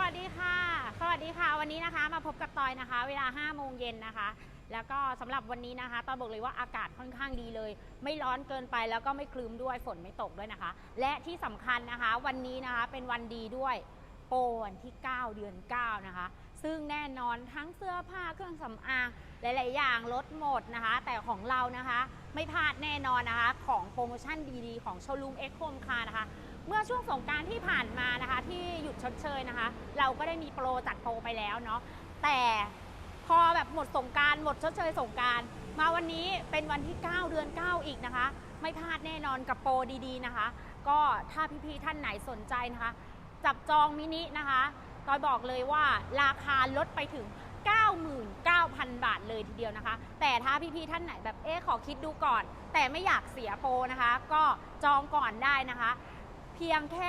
วัสดีค่ะ สวัสดีค่ะ วันนี้นะคะมาพบกับตอยนะคะ เวลา5โมงเย็นนะคะ แล้วก็สำหรับวันนี้นะคะตอยบอกเลยว่าอากาศค่อนข้างดีเลย ไม่ร้อนเกินไปแล้วก็ไม่คลึ้มด้วยฝนไม่ตกด้วยนะคะ และที่สำคัญนะคะ วันนี้นะคะเป็นวันดีด้วยโปรวันที่ 9 เดือน 9 นะคะ ซึ่งแน่นอนทั้งเสื้อผ้าเครื่องสำอางหลาย ๆ อย่างลดหมดนะคะ แต่ของเรานะคะไม่พลาดแน่นอนนะคะ ของโปรโมชั่นดี ๆ ของโชลูมเอ็กโคมคานะคะ เมื่อช่วงสงการที่ผ่านมานะคะที่ย ชดเชยนะคะ เราก็ได้มีโปรจัดโปรไปแล้วเนาะแต่พอแบบหมดสงการหมดชดเชยสงการมาวันนี้เป็นวันที่ 9 เดือน 9 อีกนะคะ ไม่พลาดแน่นอนกับโปรดีๆนะคะ ก็ถ้าพี่ๆท่านไหนสนใจนะคะ จับจองมินินะคะตอยบอกเลยว่าราคาลดไปถึง 99,000 บาทเลยทีเดียวนะคะ แต่ถ้าพี่ๆท่านไหนแบบเอ๊ะขอคิดดูก่อน แต่ไม่อยากเสียโปรนะคะ ก็จองก่อนได้นะคะ เพียงแค่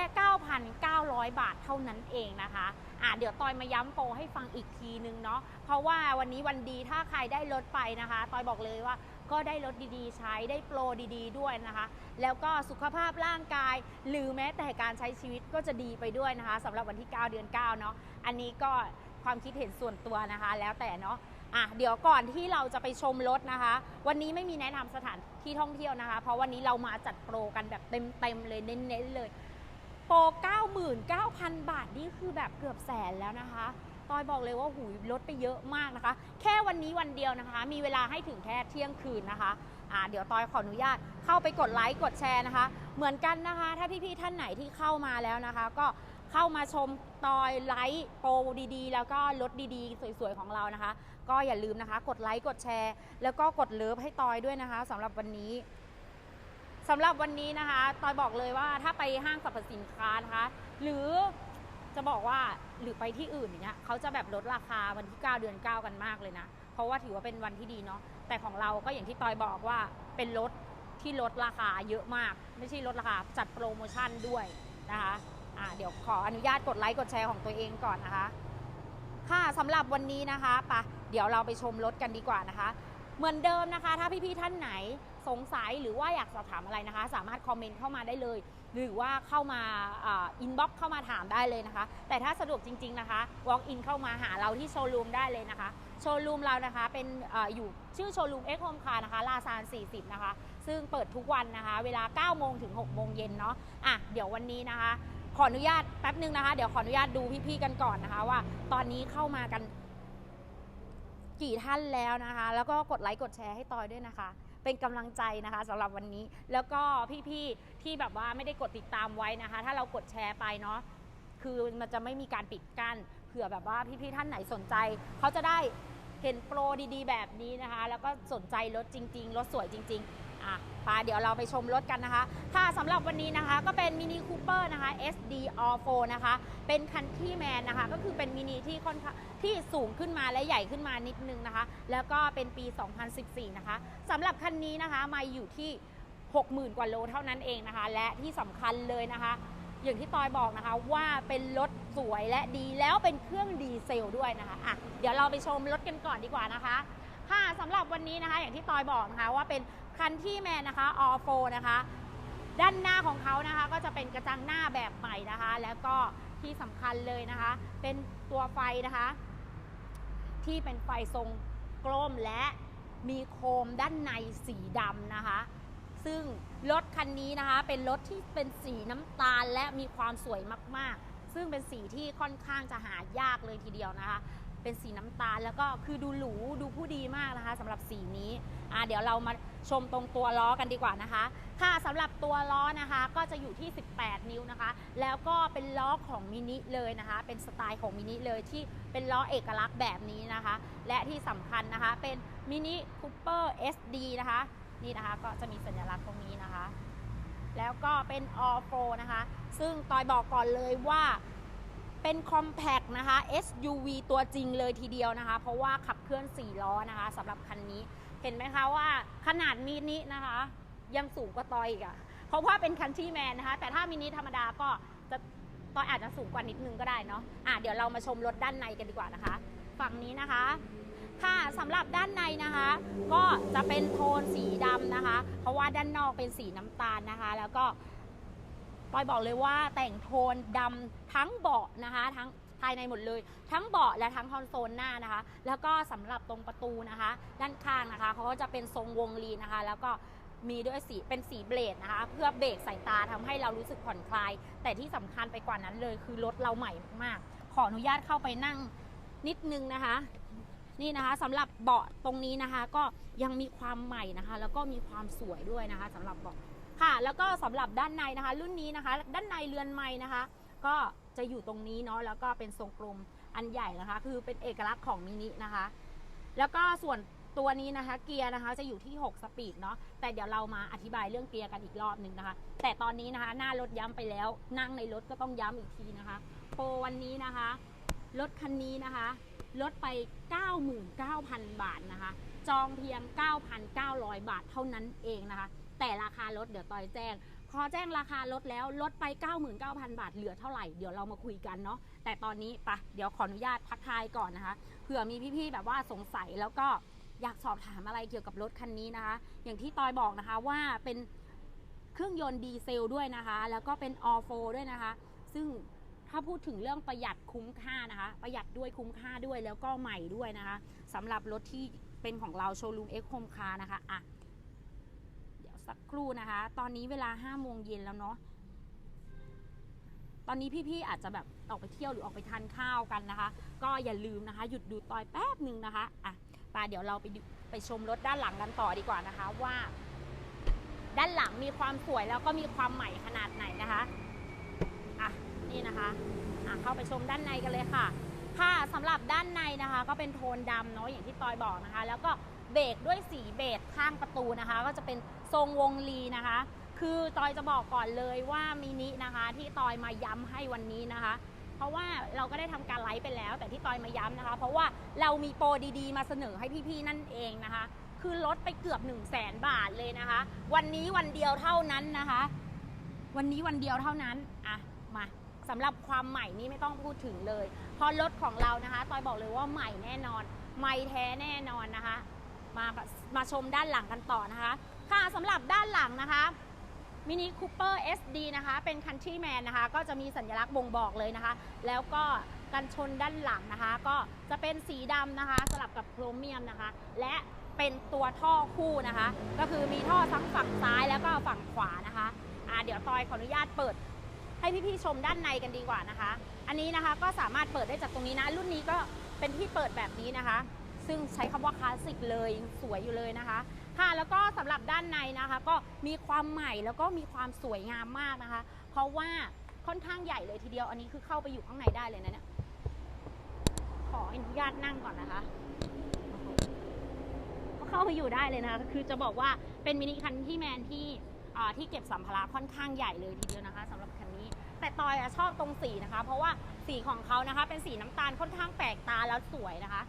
9,900 บาทเท่านั้นเองนะคะอะเดี๋ยวตอยมาย้ำโปรให้ฟังอีกทีนึงเนาะเพราะว่าวันนี้วันดีถ้าใครได้ลดไปนะคะตอยบอกเลยว่าก็ได้ลดดีๆ ใช้ได้โปรดีๆ ด้วยนะคะ แล้วก็สุขภาพร่างกาย หรือแม้แต่การใช้ชีวิตก็จะดีไปด้วยนะคะสำหรับวันที่ 9 เดือน 9 เนาะอันนี้ก็ความคิดเห็นส่วนตัวนะคะ แล้วแต่เนาะ อะเดี๋ยวก่อนที่เราจะไปชมรถนะคะ วันนี้ไม่มีแนะนำสถานที่ท่องเที่ยวนะคะ เพราะวันนี้เรามาจัดโปรกันแบบเต็มๆเลยเน้นๆเลยโปร 99,000 บาทนี่คือแบบเกือบแสนแล้วนะคะตอยบอกเลยว่าหูยลดไปเยอะมากนะคะ แค่วันนี้วันเดียวนะคะ มีเวลาให้ถึงแค่เที่ยงคืนนะคะอ่าเดี๋ยวตอยขออนุญาตเข้าไปกดไลค์กดแชร์นะคะ เหมือนกันนะคะ ถ้าพี่ๆท่านไหนที่เข้ามาแล้วนะคะ ก็เข้ามาชมตอยไลค์โปรดีๆ แล้วก็ลดดีๆ สวยๆของเรานะคะ ก็อย่าลืมนะคะ กดไลค์กดแชร์ แล้วก็กดเลิฟให้ตอยด้วยนะคะสำหรับวันนี้สำหรับวันนี้นะคะตอยบอกเลยว่าถ้าไปห้างสรรพสินค้านะคะ หรือจะบอกว่าหรือไปที่อื่นอย่างเงี้ยเขาจะแบบลดราคาวันที่ 9 เดือน 9 กันมากเลยนะ เพราะว่าถือว่าเป็นวันที่ดีเนาะแต่ของเราก็อย่างที่ตอยบอกว่าเป็นลดที่ลดราคาเยอะมาก ไม่ใช่ลดราคาจัดโปรโมชั่นด้วยนะคะอ่าเดี๋ยวขออนุญาตกดไลค์กดแชร์ของตัวเองก่อนนะคะ ค่ะสำหรับวันนี้นะคะปะเดี๋ยวเราไปชมรถกันดีกว่านะคะ เหมือนเดิมนะคะ ถ้าพี่ๆท่านไหนสงสัยหรือว่าอยากสอบถามอะไรนะคะ สามารถคอมเมนต์เข้ามาได้เลย หรือว่าเข้ามาอินบ็อกเข้ามาถามได้เลยนะคะ แต่ถ้าสะดวกจริง ๆนะคะ walk in เข้ามาหาเราที่โชว์รูมได้เลยนะคะ โชว์รูมเรานะคะเป็นออยู่ชื่อโชว์รูมเอ็กโฮมคาร์นะคะลาซาน40 นะคะ ซึ่งเปิดทุกวันนะคะ เวลา9โมงถึง6โมงเย็นเนาะอะเดี๋ยววันนี้นะคะ ขออนุญาตแป๊บนึงนะคะ เดี๋ยวขออนุญาตดูพี่ๆกันก่อนนะคะ ว่า ตอนนี้เข้ามากัน กี่ท่านแล้วนะคะ แล้วก็กดไลค์กดแชร์ให้ตอยด้วยนะคะ เป็นกำลังใจนะคะสำหรับวันนี้ แล้วก็พี่ๆที่แบบว่าไม่ได้กดติดตามไว้นะคะ ถ้าเรากดแชร์ไปเนาะคือมันจะไม่มีการปิดกั้นเผื่อแบบว่าพี่ๆท่านไหนสนใจเขาจะได้เห็นโปรดีๆ แบบนี้นะคะ แล้วก็สนใจรถจริง ๆรถสวยจริง ๆ อะปาเดี๋ยวเราไปชมรถกันนะคะ ค่ะสำหรับวันนี้นะคะก็เป็นมินิคูเปอร์นะคะ SD All 4 นะคะ เป็นคันที่แมนนะคะ ก็คือเป็นมินิที่ค่อนข้างที่สูงขึ้นมาและใหญ่ขึ้นมานิดนึงนะคะ แล้วก็เป็นปี 2014 นะคะสำหรับคันนี้นะคะมาอยู่ที่ 60,000 กว่าโลเท่านั้นเองนะคะ และที่สำคัญเลยนะคะ อย่างที่ตอยบอกนะคะว่าเป็นรถสวยและดีแล้วเป็นเครื่องดีเซลด้วยนะคะอะเดี๋ยวเราไปชมรถกันก่อนดีกว่านะคะค่ะสำหรับวันนี้นะคะ อย่างที่ตอยบอกนะคะว่าเป็น คันที่แมนนะคะออโฟนะคะ ด้านหน้าของเขานะคะ ก็จะเป็นกระจังหน้าแบบใหม่นะคะ แล้วก็ที่สำคัญเลยนะคะ เป็นตัวไฟนะคะ ที่เป็นไฟทรงกลมและมีโคมด้านในสีดำนะคะ ซึ่งรถคันนี้นะคะ เป็นรถที่เป็นสีน้ำตาลและมีความสวยมากๆ ซึ่งเป็นสีที่ค่อนข้างจะหายากเลยทีเดียวนะคะ เป็นสีน้ำตาล แล้วก็คือดูหรูดูผู้ดีมากนะคะสำหรับสีนี้อ่าเดี๋ยวเรามาชมตรงตัวล้อกันดีกว่านะคะ ค่ะสำหรับตัวล้อนะคะ ก็จะอยู่ที่ 18 นิ้วนะคะ แล้วก็เป็นล้อของมินิเลยนะคะ เป็นสไตล์ของมินิเลยที่เป็นล้อเอกลักษณ์แบบนี้นะคะ และที่สำคัญนะคะเป็นมินิคูเปอร์ SD นะคะนี่นะคะก็จะมีสัญลักษณ์ตรงนี้นะคะ แล้วก็เป็น All Pro นะคะ ซึ่งตอยบอกก่อนเลยว่า เป็น Compact นะคะ SUV ตัวจริงเลยทีเดียวนะคะ เพราะว่าขับเคลื่อน 4 ล้อนะคะสำหรับคันนี้ เห็นไหมคะว่าขนาดมินินะคะ ยังสูงกว่าตอยอีกอะเพราะว่าเป็นคันที่แมนนะคะ แต่ถ้ามินิธรรมดาก็จะตอยอาจจะสูงกว่านิดนึงก็ได้เนาะอะเดี๋ยวเรามาชมรถด้านในกันดีกว่านะคะ ฝั่งนี้นะคะค่ะสำหรับด้านในนะคะ ก็จะเป็นโทนสีดำนะคะ เพราะว่าด้านนอกเป็นสีน้ำตาลนะคะ แล้วก็ ปอยบอกเลยว่าแต่งโทนดำทั้งเบาะนะคะ ทั้งภายในหมดเลย ทั้งเบาะและทั้งคอนโซลหน้านะคะ แล้วก็สำหรับตรงประตูนะคะ ด้านข้างนะคะเขาก็จะเป็นทรงวงลีนะคะ แล้วก็มีด้วยสีเป็นสีเบลดนะคะ เพื่อเบรกสายตาทำให้เรารู้สึกผ่อนคลาย แต่ที่สำคัญไปกว่านั้นเลย คือรถเราใหม่มากๆขออนุญาตเข้าไปนั่งนิดนึงนะคะ นี่นะคะสำหรับเบาะตรงนี้นะคะ ก็ยังมีความใหม่นะคะ แล้วก็มีความสวยด้วยนะคะสำหรับเบาะ ค่ะ แล้วก็สำหรับด้านในนะคะ รุ่นนี้นะคะ ด้านในเรือนไม้นะคะ ก็จะอยู่ตรงนี้เนาะแล้วก็เป็นทรงกลมอันใหญ่นะคะ คือเป็นเอกลักษณ์ของมินินะคะ แล้วก็ส่วนตัวนี้นะคะเกียร์นะคะจะอยู่ที่ 6 สปีดเนาะแต่เดี๋ยวเรามาอธิบายเรื่องเกียร์กันอีกรอบหนึ่งนะคะ แต่ตอนนี้นะคะ หน้ารถย้ำไปแล้ว นั่งในรถก็ต้องย้ำอีกทีนะคะโปรวันนี้นะคะ รถคันนี้นะคะลดไป 99,000 บาทนะคะ จองเพียง 9,900 บาทเท่านั้นเองนะคะ แต่ราคารถเดี๋ยวตอยแจ้ง พอแจ้งราคารถแล้วลดไป 99,000 บาทเหลือเท่าไหร่เดี๋ยวเรามาคุยกันเนาะแต่ตอนนี้ปะเดี๋ยวขออนุญาตทักทายก่อนนะคะเผื่อมีพี่ๆแบบว่าสงสัยแล้วก็อยากสอบถามอะไรเกี่ยวกับรถคันนี้นะคะ อย่างที่ตอยบอกนะคะว่าเป็นเครื่องยนต์ดีเซลด้วยนะคะ แล้วก็เป็นออโฟด้วยนะคะ ซึ่งถ้าพูดถึงเรื่องประหยัดคุ้มค่านะคะ ประหยัดด้วยคุ้มค่าด้วยแล้วก็ใหม่ด้วยนะคะสำหรับรถที่เป็นของเราโชว์รูมเอ็กโฮมคานะคะอะ สักครู่นะคะ ตอนนี้เวลา5โมงเย็นแล้วเนาะตอนนี้พี่ๆอาจจะแบบออกไปเที่ยวหรือออกไปทานข้าวกันนะคะ ก็อย่าลืมนะคะ หยุดดูตอยแป๊บหนึ่งนะคะอะปาเดี๋ยวเราไปดูไปชมรถด้านหลังกันต่อดีกว่านะคะว่า ด้านหลังมีความสวยแล้วก็มีความใหม่ขนาดไหนนะคะอะนี่นะคะอะเข้าไปชมด้านในกันเลยค่ะ ค่ะสำหรับด้านในนะคะ ก็เป็นโทนดำเนาะอย่างที่ตอยบอกนะคะ แล้วก็เบรกด้วยสีเบจข้างประตูนะคะ ก็จะเป็น ทรงวงลีนะคะ คือตอยจะบอกก่อนเลยว่ามินินะคะ ที่ตอยมาย้ำให้วันนี้นะคะ เพราะว่าเราก็ได้ทำการไลฟ์ไปแล้ว แต่ที่ตอยมาย้ำนะคะ เพราะว่าเรามีโปรดีๆ มาเสนอให้พี่ๆนั่นเองนะคะ คือลดไปเกือบ 1 0 0 0 0แสนบาทเลยนะคะ วันนี้วันเดียวเท่านั้นนะคะ วันนี้วันเดียวเท่านั้นอะมาสำหรับความใหม่นี้ไม่ต้องพูดถึงเลยเพราะรถของเรานะคะตอยบอกเลยว่าใหม่แน่นอน ใหม่แท้แน่นอนนะคะ มามาชมด้านหลังกันต่อนะคะ ค่ะสำหรับด้านหลังนะคะมินิคูเปอร์ SD นะคะ เป็นคันทรีแมนนะคะ ก็จะมีสัญลักษณ์บ่งบอกเลยนะคะ แล้วก็กันชนด้านหลังนะคะ ก็จะเป็นสีดำนะคะ สลับกับโครเมียมนะคะ และเป็นตัวท่อคู่นะคะ ก็คือมีท่อทั้งฝั่งซ้ายแล้วก็ฝั่งขวานะคะอ่าเดี๋ยวตอยขออนุญาตเปิด ให้พี่ๆชมด้านในกันดีกว่านะคะ อันนี้นะคะก็สามารถเปิดได้จากตรงนี้นะ รุ่นนี้ก็เป็นที่เปิดแบบนี้นะคะ ซึ่งใช้คำว่าคลาสสิกเลยสวยอยู่เลยนะคะ ค่ะแล้วก็สำหรับด้านในนะคะ ก็มีความใหม่แล้วก็มีความสวยงามมากนะคะ เพราะว่าค่อนข้างใหญ่เลยทีเดียวอันนี้คือเข้าไปอยู่ข้างในได้เลยนะเนี่ยขออนุญาตนั่งก่อนนะคะก็เข้าไปอยู่ได้เลยนะคะคือจะบอกว่าเป็นมินิคันที่แมนที่ที่เก็บสัมภาระค่อนข้างใหญ่เลยทีเดียวนะคะสำหรับคันนี้ แต่ตอยอชอบตรงสีนะคะ เพราะว่าสีของเขานะคะ เป็นสีน้ำตาลค่อนข้างแปลกตาแล้วสวยนะคะ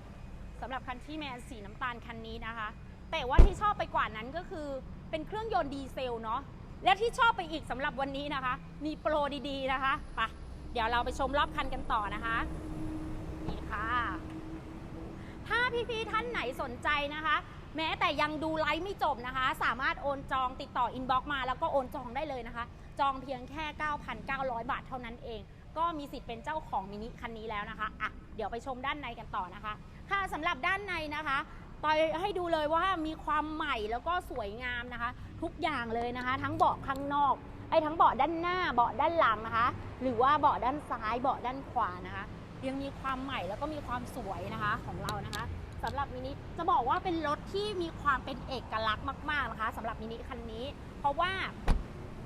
สำหรับคันที่แมนสีน้ำตาลคันนี้นะคะ แต่ว่าที่ชอบไปกว่านั้นก็คือเป็นเครื่องยนต์ดีเซลเนาะและที่ชอบไปอีกสำหรับวันนี้นะคะ มีโปรดีๆนะคะไปะเดี๋ยวเราไปชมรอบคันกันต่อนะคะนี่ค่ะถ้าพี่ๆท่านไหนสนใจนะคะ แม้แต่ยังดูไลฟ์ไม่จบนะคะ สามารถโอนจองติดต่ออินบ็อกมาแล้วก็โอนจองได้เลยนะคะ จองเพียงแค่ 9,900 บาทเท่านั้นเอง ก็มีสิทธิ์เป็นเจ้าของมินิคันนี้แล้วนะคะอะเดี๋ยวไปชมด้านในกันต่อนะคะ ค่ะสำหรับด้านในนะคะ ตอยให้ดูเลยว่ามีความใหม่แล้วก็สวยงามนะคะ ทุกอย่างเลยนะคะ ทั้งเบาะข้างนอกไอ้ทั้งเบาะด้านหน้าเบาะด้านหลังนะคะ หรือว่าเบาะด้านซ้ายเบาะด้านขวานะคะ ยังมีความใหม่แล้วก็มีความสวยนะคะของเรานะคะสำหรับมินิจะบอกว่าเป็นรถที่มีความเป็นเอกลักษณ์มาก ๆนะคะสำหรับมินิคันนี้ เพราะว่า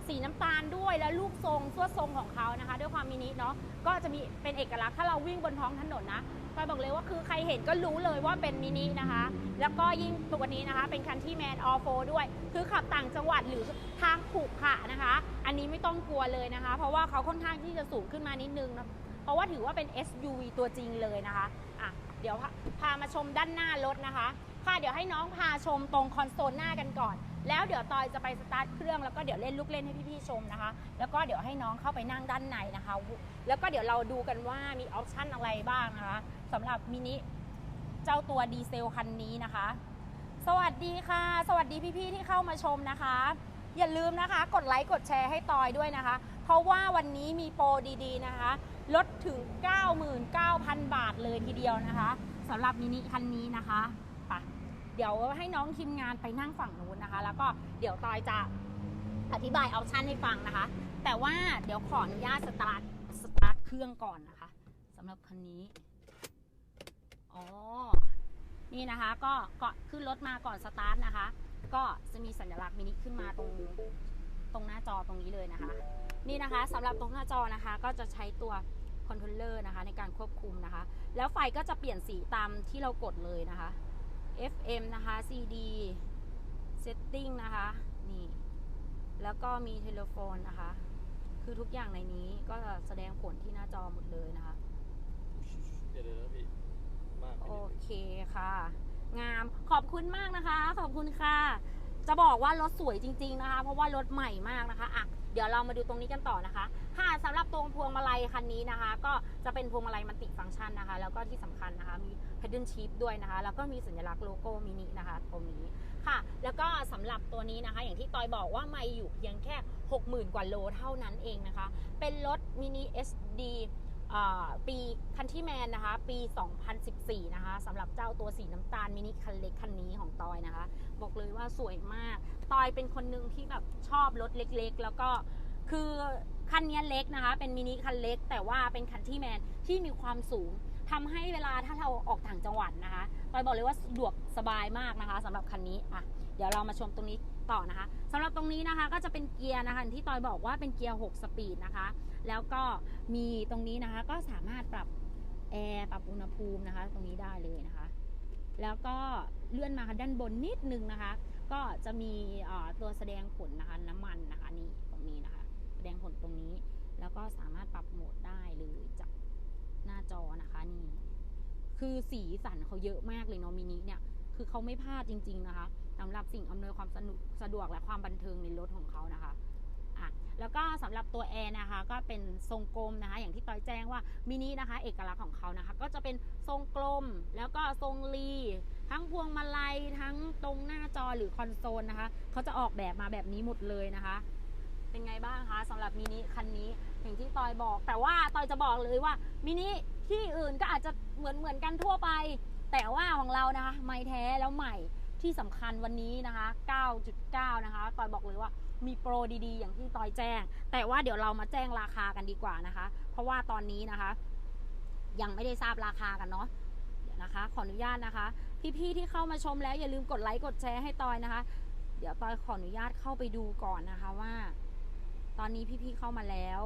สีน้ำตาลด้วยและลูกทรงสวดทรงของเขานะคะ ด้วยความมินิเนาะก็จะมีเป็นเอกลักษณ์ถ้าเราวิ่งบนท้องถนนนะ ก็บอกเลยว่าคือใครเห็นก็รู้เลยว่าเป็นมินินะคะ แล้วก็ยิ่งตัวนี้นะคะ เป็นคันที่แมนออโฟด้วย คือขับต่างจังหวัดหรือทางขรุขระนะคะ อันนี้ไม่ต้องกลัวเลยนะคะ เพราะว่าเขาค่อนข้างที่จะสูงขึ้นมานิดนึงนะเพราะว่าถือว่าเป็น SUV ตัวจริงเลยนะคะอะเดี๋ยวพพามาชมด้านหน้ารถนะคะค่ะเดี๋ยวให้น้องพาชมตรงคอนโซลหน้ากันก่อน แล้วเดี๋ยวตอยจะไปสตาร์ทเครื่องแล้วก็เดี๋ยวเล่นลูกเล่นให้พี่ๆชมนะคะ แล้วก็เดี๋ยวให้น้องเข้าไปนั่งด้านในนะคะ แล้วก็เดี๋ยวเราดูกันว่ามีออปชั่นอะไรบ้างนะคะสำหรับมินิเจ้าตัวดีเซลคันนี้นะคะ สวัสดีค่ะ สวัสดีพี่ๆที่เข้ามาชมนะคะ อย่าลืมนะคะ กดไลค์กดแชร์ให้ตอยด้วยนะคะ เพราะว่าวันนี้มีโปรดีๆนะคะลดถึง 99,000 บาทเลยทีเดียวนะคะสำหรับมินิคันนี้นะคะไปะ เดี๋ยวให้น้องทีมงานไปนั่งฝั่งนู้นนะคะ แล้วก็เดี๋ยวตอยจะอธิบายออปชันให้ฟังนะคะ แต่ว่าเดี๋ยวขออนุญาตสตาร์ทสตาร์ทเครื่องก่อนนะคะสำหรับคันนี้อ๋อนี่นะคะก็ก็ขึ้นรถมาก่อนสตาร์ทนะคะ ก็จะมีสัญลักษณ์มินิขึ้นมาตรงตรงหน้าจอตรงนี้เลยนะคะ นี่นะคะสำหรับตรงหน้าจอนะคะ ก็จะใช้ตัวคอนโทรลเลอร์นะคะ ในการควบคุมนะคะ แล้วไฟก็จะเปลี่ยนสีตามที่เรากดเลยนะคะ FM นะคะ CD setting นะคะ นี่ แล้วก็มีเทเลโฟนนะคะ คือทุกอย่างในนี้ก็จะแสดงผลที่หน้าจอหมดเลยนะคะ เดี๋ยวเดี๋ยวนะพี่มากไปโอนิดนึงเคค่ะ งามขอบคุณมากนะคะ ขอบคุณค่ะ จะบอกว่ารถสวยจริง ๆนะคะ เพราะว่ารถใหม่มากนะคะอะ เดี๋ยวเรามาดูตรงนี้กันต่อนะคะ ค่ะสำหรับตรงพวงมาลัยคันนี้นะคะ ก็จะเป็นพวงมาลัยมันติฟังก์ชันนะคะ แล้วก็ที่สำคัญนะคะ มีแพดเดิลชีฟด้วยนะคะ แล้วก็มีสัญลักษณ์โลโก้มินินะคะตรงนี้ค่ะ แล้วก็สำหรับตัวนี้นะคะ อย่างที่ตอยบอกว่าไม่อยู่เพียงแค่ 60,000 กว่าโลเท่านั้นเองนะคะ เป็นรถมินิ SD ปีคันที่แมนนะคะ ปี 2014 นะคะสำหรับเจ้าตัวสีน้ำตาลมินิคันเล็กคันนี้ของตอยนะคะ บอกเลยว่าสวยมาก ตอยเป็นคนหนึ่งที่แบบชอบรถเล็กๆ แล้วก็คือคันนี้เล็กนะคะ เป็นมินิคันเล็ก แต่ว่าเป็นคันที่แมนที่มีความสูง ทำให้เวลาถ้าเราออกต่างจังหวัดนะคะตอยบอกเลยว่าสะดวกสบายมากนะคะสำหรับคันนี้อะเดี๋ยวเรามาชมตรงนี้ต่อนะคะสำหรับตรงนี้นะคะก็จะเป็นเกียร์นะคะที่ตอยบอกว่าเป็นเกียร์ 6 สปีดนะคะ แล้วก็มีตรงนี้นะคะก็สามารถปรับแอร์ปรับอุณหภูมินะคะ ตรงนี้ได้เลยนะคะ แล้วก็เลื่อนมาด้านบนนิดนึงนะคะ ก็จะมีตัวแสดงผลนะคะน้ำมันนะคะนี่ตรงนี้นะคะ แสดงผลตรงนี้ แล้วก็สามารถปรับโหมดได้เลยจาก หน้าจอนะคะนี่คือสีสันเขาเยอะมากเลยเนาะมินิเนี่ย คือเขาไม่พลาดจริง ๆ นะคะสำหรับสิ่งอำนวยความสนุกสะดวกและความบันเทิงในรถของเขานะคะอะแล้วก็สำหรับตัวแอร์นะคะ ก็เป็นทรงกลมนะคะ อย่างที่ต้อยแจ้งว่ามินินะคะ เอกลักษณ์ของเขานะคะ ก็จะเป็นทรงกลมแล้วก็ทรงรี ทั้งพวงมาลัยทั้งตรงหน้าจอหรือคอนโซลนะคะเขาจะออกแบบมาแบบนี้หมดเลยนะคะ เป็นไงบ้างคะสำหรับมินิคันนี้ อย่างที่ตอยบอก แต่ว่าตอยจะบอกเลยว่ามินิที่อื่นก็อาจจะเหมือนเหมือนกันทั่วไป แต่ว่าของเรานะคะไม่แท้แล้วใหม่ที่สำคัญวันนี้นะคะ 9.9 นะคะ ตอยบอกเลยว่ามีโปรดีๆ อย่างที่ตอยแจ้ง แต่ว่าเดี๋ยวเรามาแจ้งราคากันดีกว่านะคะ เพราะว่าตอนนี้นะคะ ยังไม่ได้ทราบราคากันเนาะ เดี๋ยวนะคะ ขออนุญาตนะคะ พี่ๆที่เข้ามาชมแล้วอย่าลืมกดไลค์กดแชร์ให้ตอยนะคะ เดี๋ยวตอยขออนุญาตเข้าไปดูก่อนนะคะว่า ตอนนี้พี่ๆเข้ามาแล้ว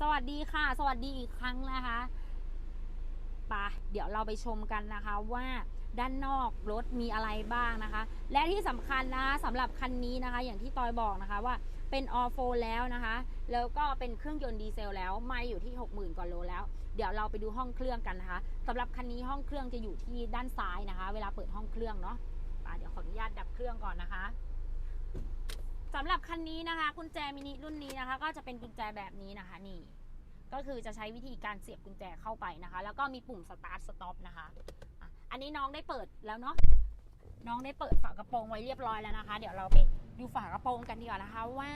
สวัสดีค่ะ สวัสดีอีกครั้งนะคะปะเดี๋ยวเราไปชมกันนะคะว่าด้านนอกรถมีอะไรบ้างนะคะ และที่สำคัญนะคะสำหรับคันนี้นะคะ อย่างที่ตอยบอกนะคะว่าเป็นออโฟแล้วนะคะ แล้วก็เป็นเครื่องยนต์ดีเซลแล้ว ไม่อยู่ที่ 60,000กว่าโลแล้ว เดี๋ยวเราไปดูห้องเครื่องกันนะคะสำหรับคันนี้ห้องเครื่องจะอยู่ที่ด้านซ้ายนะคะ เวลาเปิดห้องเครื่องเนาะไปเดี๋ยวขออนุญาตดับเครื่องก่อนนะคะ สำหรับคันนี้นะคะ กุญแจมินิรุ่นนี้นะคะ ก็จะเป็นกุญแจแบบนี้นะคะนี่ ก็คือจะใช้วิธีการเสียบกุญแจเข้าไปนะคะ แล้วก็มีปุ่มสตาร์ทสต็อปนะคะอันนี้น้องได้เปิดแล้วเนาะน้องได้เปิดฝากระโปรงไว้เรียบร้อยแล้วนะคะ เดี๋ยวเราไปดูฝากระโปรงกันดีกว่านะคะ ว่า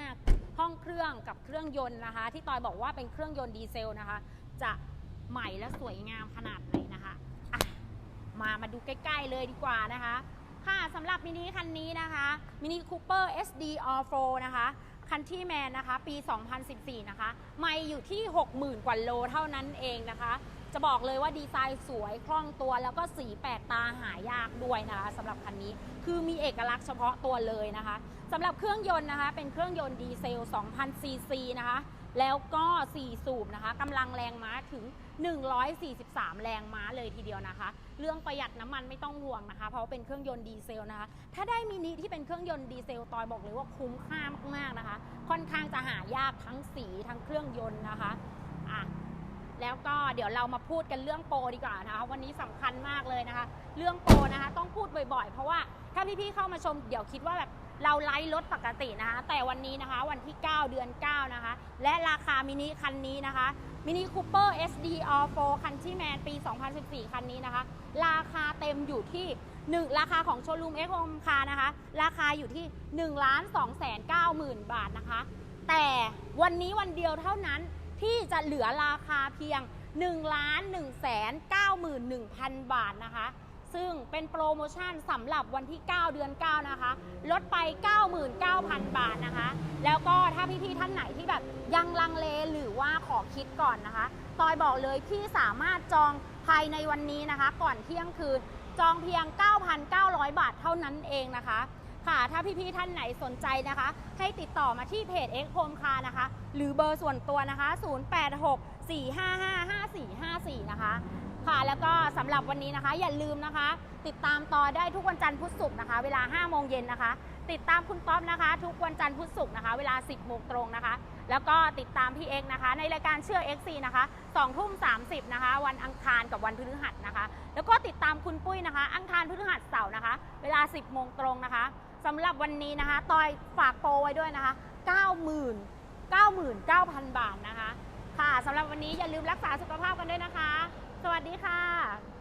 ห้องเครื่องกับเครื่องยนต์นะคะ ที่ตอยบอกว่าเป็นเครื่องยนต์ดีเซลนะคะ จะใหม่และสวยงามขนาดไหนนะคะะมามาดูใกล้ ๆเลยดีกว่านะคะ ค่ะสำหรับมินิคันนี้นะคะมินิคูเปอร์ SD All 4 นะคะคันที่แมนนะคะ ปี 2014 นะคะ ไม่อยู่ที่ 60,000 กว่าโลเท่านั้นเองนะคะ จะบอกเลยว่าดีไซน์สวยคล่องตัวแล้วก็สีแปลกตาหายากด้วยนะคะสำหรับคันนี้คือมีเอกลักษณ์เฉพาะตัวเลยนะคะสำหรับเครื่องยนต์นะคะ เป็นเครื่องยนต์ดีเซล 2,000ซีซีนะคะ แล้วก็ 4 สูบนะคะกำลังแรงม้าถึง 143 แรงม้าเลยทีเดียวนะคะ เรื่องประหยัดน้ำมันไม่ต้องห่วงนะคะ เพราะว่าเป็นเครื่องยนต์ดีเซลนะคะ ถ้าได้มินิที่เป็นเครื่องยนต์ดีเซลตอยบอกเลยว่าคุ้มค่ามากๆนะคะ ค่อนข้างจะหายากทั้งสีทั้งเครื่องยนต์นะคะอะแล้วก็เดี๋ยวเรามาพูดกันเรื่องโปรดีกว่านะคะ วันนี้สำคัญมากเลยนะคะ เรื่องโปรนะคะ ต้องพูดบ่อยๆ เพราะว่าถ้าพี่ๆเข้ามาชมเดี๋ยวคิดว่าแบบ เราไลฟ์รถปกตินะคะ แต่วันนี้นะคะวันที่ 9 เดือน 9 นะคะ และราคามินิคันนี้นะคะมินิคูเปอร์ SD All 4คันที่แมนปี 2014 คันนี้นะคะ ราคาเต็มอยู่ที่ 1 ราคาของโชว์รูมเอ็กโฮมคานะคะ ราคาอยู่ที่ 1 2 9 0 0 0 0บาทนะคะ แต่วันนี้วันเดียวเท่านั้นที่จะเหลือราคาเพียง1ล้าน1แสน91,000 บาทนะคะ ซึ่งเป็นโปรโมชั่นสำหรับวันที่ 9 เดือน 9 นะคะ ลดไป 99,000 บาทนะคะ แล้วก็ถ้าพี่ๆท่านไหนที่แบบยังลังเลหรือว่าขอคิดก่อนนะคะ ตอยบอกเลยพี่สามารถจองภายในวันนี้นะคะ ก่อนเที่ยงคืน จองเพียง 9,900 บาทเท่านั้นเองนะคะค่ะถ้าพี่ๆท่านไหนสนใจนะคะ ให้ติดต่อมาที่เพจ X Home Car นะคะ หรือเบอร์ส่วนตัวนะคะ 0864555454 นะคะ ค่ะ แล้วก็สำหรับวันนี้นะคะ อย่าลืมนะคะ ติดตามต่อได้ทุกวันจันทร์พุธศุกร์นะคะ เวลา 5 โมงเย็นนะคะ ติดตามคุณต๊อบนะคะ ทุกวันจันทร์พุธศุกร์นะคะ เวลา 10 โมงตรงนะคะ แล้วก็ติดตามพี่เอ็กนะคะ ในรายการเชื่อ XC นะคะ2ทุ่ม30นะคะ วันอังคารกับวันพฤหัสนะคะ แล้วก็ติดตามคุณปุ้ยนะคะ อังคารพฤหัสเสาร์นะคะ เวลา 10 โมงตรงนะคะสำหรับวันนี้นะคะตอยฝากโปรไว้ด้วยนะคะ 90,000 99,000 บาทนะคะ ค่ะสำหรับวันนี้อย่าลืมรักษาสุขภาพกันด้วยนะคะ สวัสดีค่ะ